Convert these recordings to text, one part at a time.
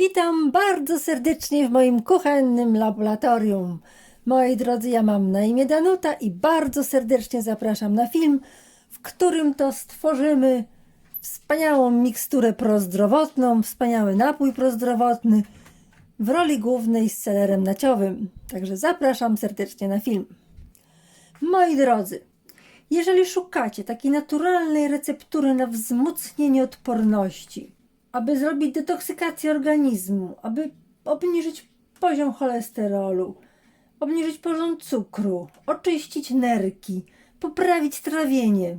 Witam bardzo serdecznie w moim kuchennym laboratorium. Moi drodzy, ja mam na imię Danuta i bardzo serdecznie zapraszam na film, w którym to stworzymy wspaniałą miksturę prozdrowotną, wspaniały napój prozdrowotny w roli głównej z selerem naciowym. Także zapraszam serdecznie na film. Moi drodzy, jeżeli szukacie takiej naturalnej receptury na wzmocnienie odporności, aby zrobić detoksykację organizmu, aby obniżyć poziom cholesterolu, obniżyć poziom cukru, oczyścić nerki, poprawić trawienie,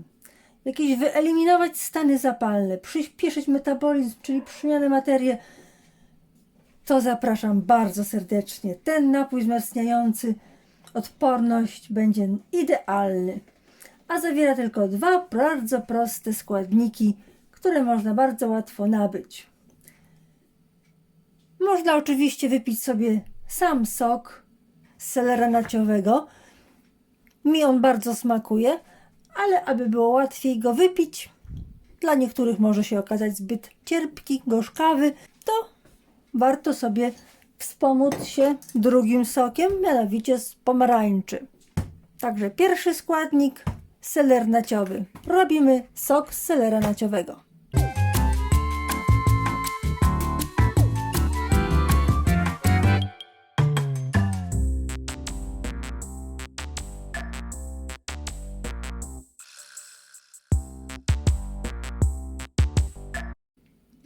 jakieś wyeliminować stany zapalne, przyspieszyć metabolizm, czyli przemianę materii, to zapraszam bardzo serdecznie. Ten napój wzmacniający odporność będzie idealny, a zawiera tylko dwa bardzo proste składniki, które można bardzo łatwo nabyć. Można oczywiście wypić sobie sam sok z selera naciowego. Mi on bardzo smakuje, ale aby było łatwiej go wypić, dla niektórych może się okazać zbyt cierpki, gorzkawy, to warto sobie wspomóc się drugim sokiem, mianowicie z pomarańczy. Także pierwszy składnik seler naciowy. Robimy sok z selera naciowego.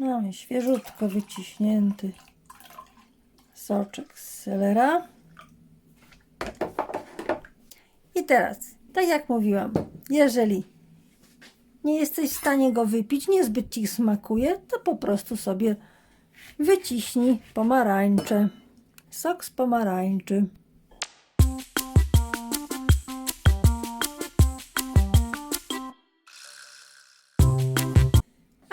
Mamy świeżutko wyciśnięty soczek z selera. I teraz, tak jak mówiłam, jeżeli nie jesteś w stanie go wypić, niezbyt ci smakuje, to po prostu sobie wyciśnij pomarańcze. Sok z pomarańczy.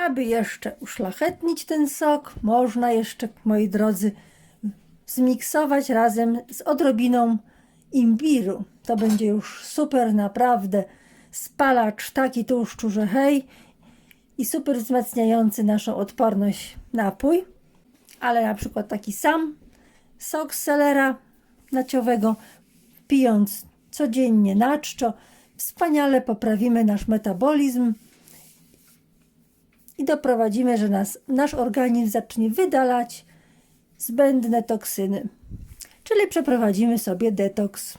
Aby jeszcze uszlachetnić ten sok, można jeszcze, moi drodzy, zmiksować razem z odrobiną imbiru. To będzie już super, naprawdę spalacz taki tłuszczu, że hej i super wzmacniający naszą odporność napój. Ale na przykład taki sam sok z selera naciowego, pijąc codziennie na czczo, wspaniale poprawimy nasz metabolizm i doprowadzimy, że nas, nasz organizm zacznie wydalać zbędne toksyny. Czyli przeprowadzimy sobie detoks.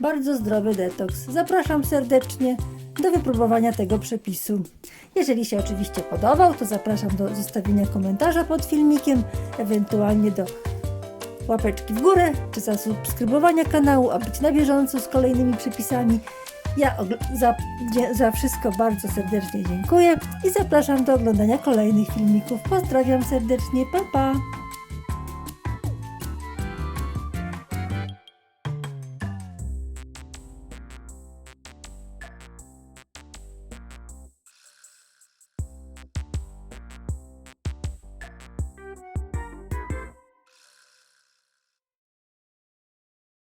Bardzo zdrowy detoks. Zapraszam serdecznie do wypróbowania tego przepisu. Jeżeli się oczywiście podobał, to zapraszam do zostawienia komentarza pod filmikiem, ewentualnie do łapeczki w górę, czy zasubskrybowania kanału, aby być na bieżąco z kolejnymi przepisami. Ja za, za wszystko bardzo serdecznie dziękuję i zapraszam do oglądania kolejnych filmików. Pozdrawiam serdecznie, pa pa!